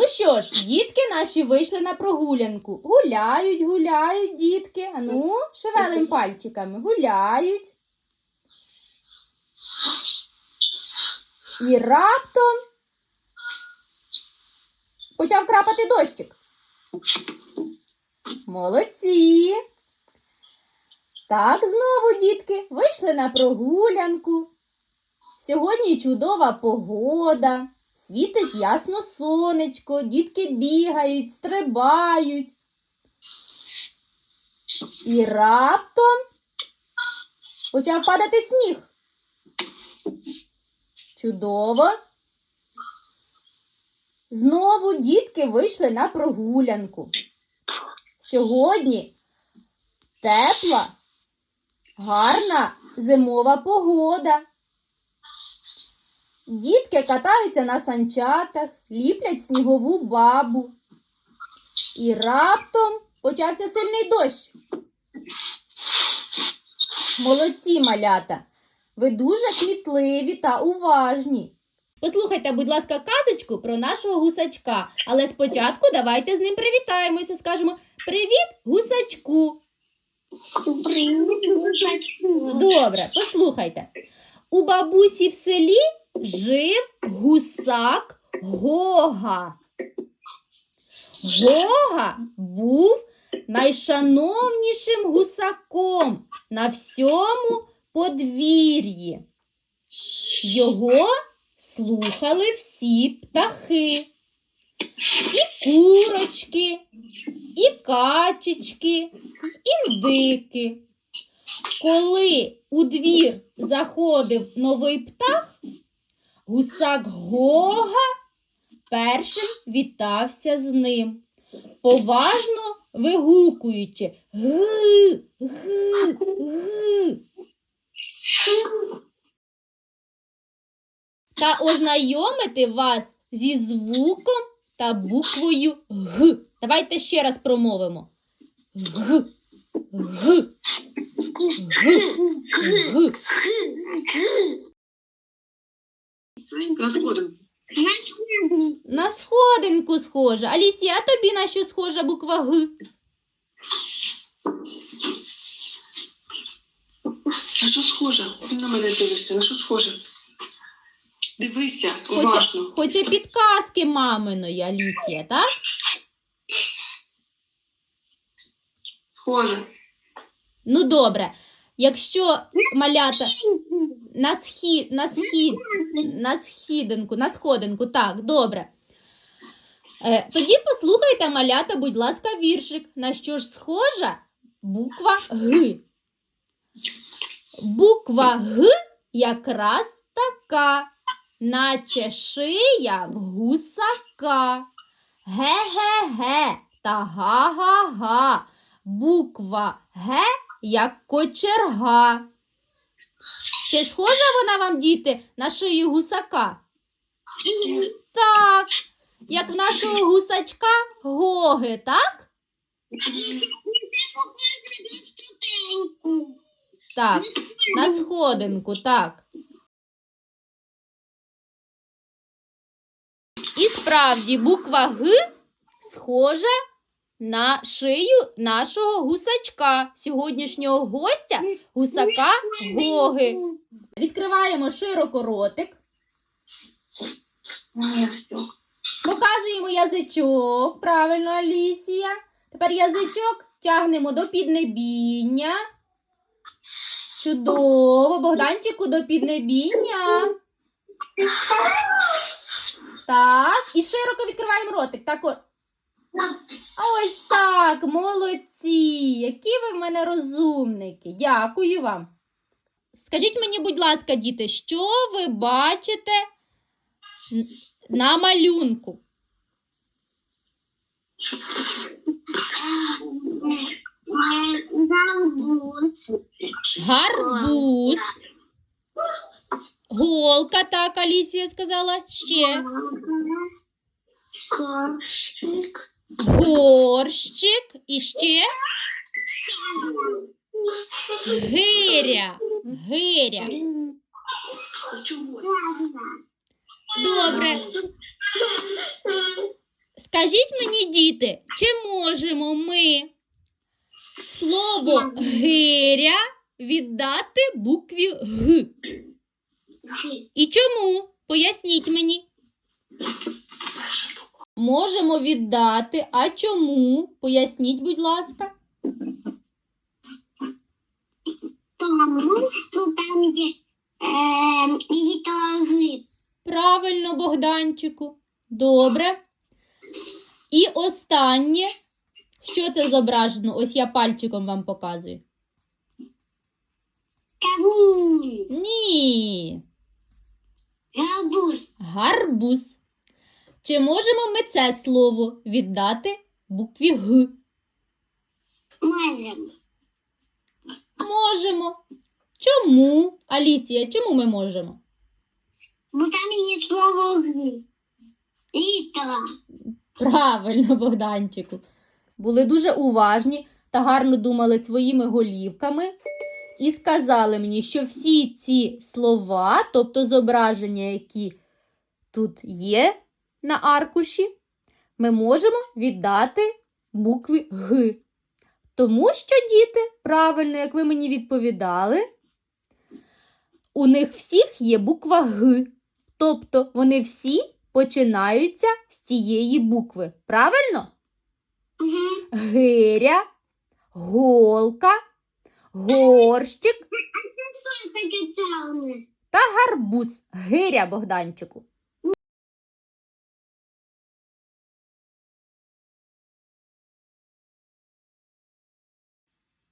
Ну що ж, дітки наші вийшли на прогулянку. Гуляють, гуляють, дітки. А ну, шевелим пальчиками. Гуляють. І раптом почав крапати дощик. Молодці. Так, знову, дітки, вийшли на прогулянку. Сьогодні чудова погода. Світить ясно сонечко, дітки бігають, стрибають. І раптом почав падати сніг. Чудово. Знову дітки вийшли на прогулянку. Сьогодні тепла, гарна зимова погода. Дітки катаються на санчатах, ліплять снігову бабу. І раптом почався сильний дощ. Молодці малята! Ви дуже кмітливі та уважні. Послухайте, будь ласка, казочку про нашого гусачка. Але спочатку давайте з ним привітаємося. Скажемо Привіт, гусачку! Привіт, гусачку. Добре, послухайте. У бабусі в селі жив гусак Гога. Гога був найшановнішим гусаком на всьому подвір'ї. Його слухали всі птахи. І курочки, і качечки, і індики. Коли у двір заходив новий птах, гусак Гога першим вітався з ним, поважно вигукуючи ги. Та ознайомити вас зі звуком та буквою Г. Давайте ще раз промовимо. Г. Г. На сходинку. На схожа. Алісія, а тобі на що схожа буква Г? На що схоже? Ти на мене дивишся, на що схоже? Дивися, уважно. хоче підказки маминої Алісія, так? Схоже. Ну добре. Якщо малята на схід, на схід, на східинку, на сходинку, так, добре. Е, тоді послухайте, малята, будь ласка, віршик. На що ж схожа буква Г? Буква Г якраз така, наче шия в гусака. Ге-ге-ге та га-га-га. Буква Г як кочерга. Чи схожа вона вам, діти, на шию гусака? Так, як в нашого гусачка Гоги, так? Так, на сходинку, так. І справді буква Г схожа на шию нашого гусачка, сьогоднішнього гостя гусака Гоги. Відкриваємо широко ротик, показуємо язичок. Правильно, Алісія. Тепер язичок тягнемо до піднебіння. Чудово, Богданчику до піднебіння. Так, і широко відкриваємо ротик. Так. А ось так, молодці. Які ви в мене розумники. Дякую вам. Скажіть мені, будь ласка, діти, що ви бачите на малюнку? Гарбуз. Голка, так, Алісія сказала. Ще. Коршик. Горщик. І ще. Гиря. Гиря. Добре. Скажіть мені, діти, чи можемо ми слово гиря віддати букві Г? І чому? Поясніть мені. Можемо віддати, а чому? Поясніть, будь ласка. Тому що там є е. Правильно, Богданчику. Добре. І останнє. Що це зображено? Ось я пальчиком вам показую. Кавун. Ні. Гарбуз. Гарбуз. Чи можемо ми це слово віддати букві Г? Можемо. Можемо. Чому? Алісія, чому ми можемо? Бо там є слово Г. Літера. Правильно, Богданчику. Були дуже уважні та гарно думали своїми голівками і сказали мені, що всі ці слова, тобто зображення, які тут є на аркуші, ми можемо віддати букві Г. Тому що діти, правильно, як ви мені відповідали, у них всіх є буква Г. Тобто вони всі починаються з цієї букви. Правильно? Угу. Гиря, голка, горщик та гарбуз. Гиря, Богданчику.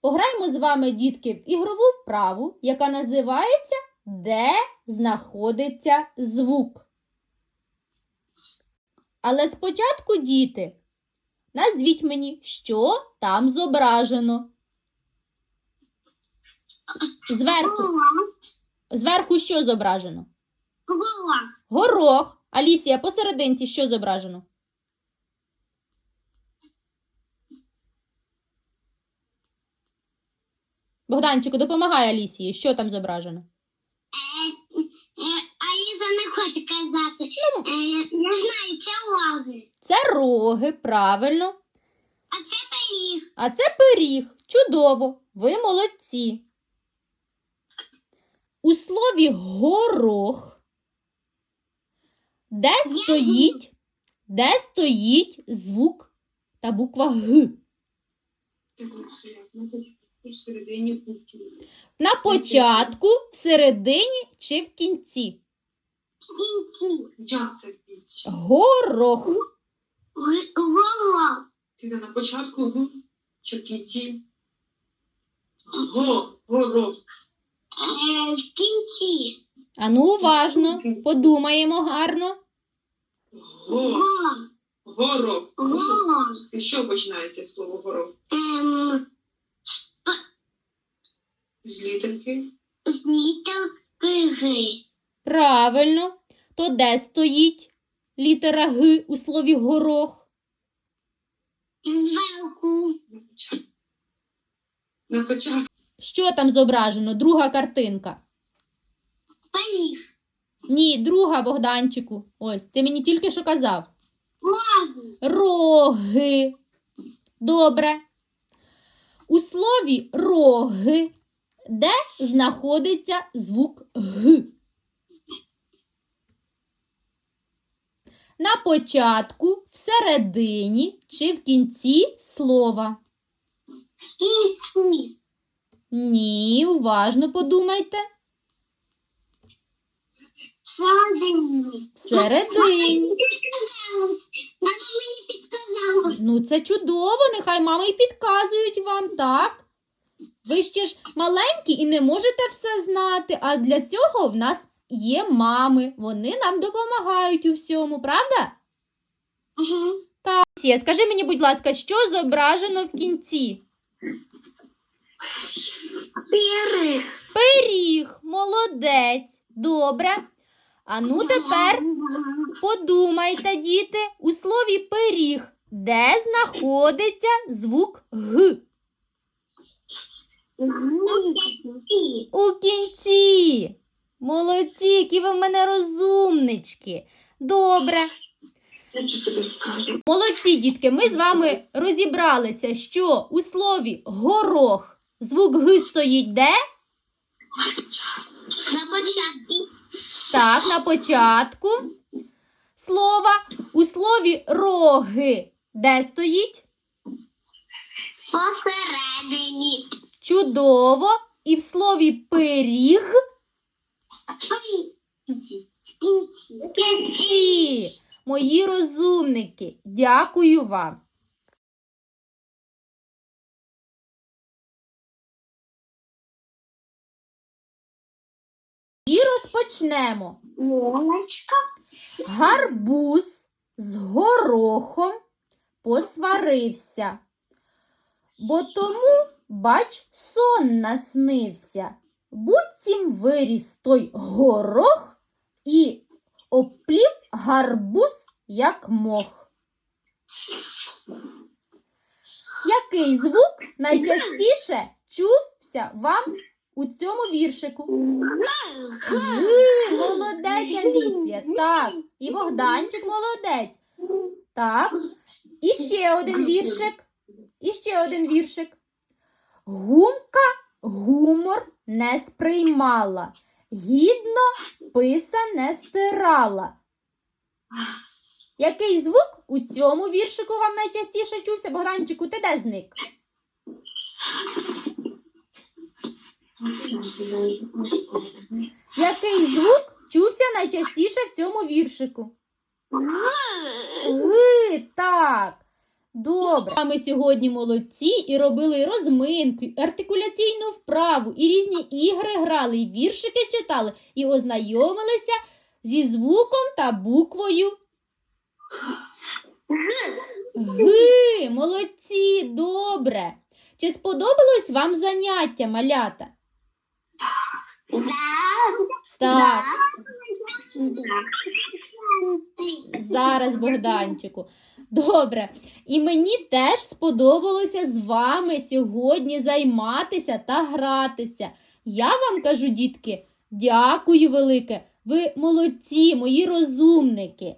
Пограємо з вами, дітки, в ігрову вправу, яка називається Де знаходиться звук. Але спочатку, діти, назвіть мені, що там зображено. Зверху. Зверху що зображено? Голова. Горох. Алісія, посерединці що зображено? Богданчику, допомагай Алісії. Що там зображено? Е, е, не хоче казати. Е, я знаю, це логи. Це роги, правильно. А це пиріг. А це пиріг. Чудово. Ви молодці. У слові горох, де стоїть, де стоїть звук та буква Г? Всередині пунктів. На початку, всередині чи в кінці? Кінці. Як це піць? Горох. Г- Голова. Ти на початку Г чи в кінці? Го, горох. Е, в кінці. Ану, уважно, подумаємо гарно. Го, Голова. горох. І що починається слово горох? Ем, З літерки? з літерки Г. Правильно. То де стоїть літера Г у слові горох? Зверху. На початку. Що там зображено? Друга картинка. Пиріг. Ні, друга Богданчику. Ось, ти мені тільки що казав. Логи. Роги. Добре. У слові роги, де знаходиться звук Г? На початку, всередині чи в кінці слова? Кінці. Ні, уважно подумайте. Всередині. Ну, це чудово, нехай мами і підказують вам, так? Ви ще ж маленькі і не можете все знати, а для цього в нас є мами. Вони нам допомагають у всьому, правда? Угу. Сія, скажи мені, будь ласка, що зображено в кінці? Пиріг. Пиріг, молодець. Добре. А ну тепер подумайте, діти, у слові пиріг, де знаходиться звук Г? У кінці. Молодці, які ви в мене розумнички. Добре. Молодці, дітки, ми з вами розібралися, що у слові горох звук Г стоїть де? На початку. Так, на початку слова. У слові роги де стоїть? Посередині. Чудово. І в слові пиріг кінці. Мої розумники, дякую вам. І розпочнемо. Молочка. Гарбуз з горохом посварився, бо тому, бач, сон наснився. Буцім виріс той горох і оплів гарбуз, як мох. Який звук найчастіше чувся вам у цьому віршику? Ви, молодець, Алісія. Так. І Богданчик молодець. Так. І ще один віршик. І ще один віршик. Гумка гумор не сприймала. Гідно писа не стирала. Який звук у цьому віршику вам найчастіше чувся? Богданчику, ти де зник? Який звук чувся найчастіше в цьому віршику? Ви, так. Добре. А ми сьогодні молодці і робили розминку, і артикуляційну вправу, і різні ігри грали, і віршики читали, і ознайомилися зі звуком та буквою. Ги, молодці, добре. Чи сподобалось вам заняття, малята? Да. Так. Зараз, Богданчику. Добре. І мені теж сподобалося з вами сьогодні займатися та гратися. Я вам кажу, дітки, дякую велике. Ви молодці, мої розумники.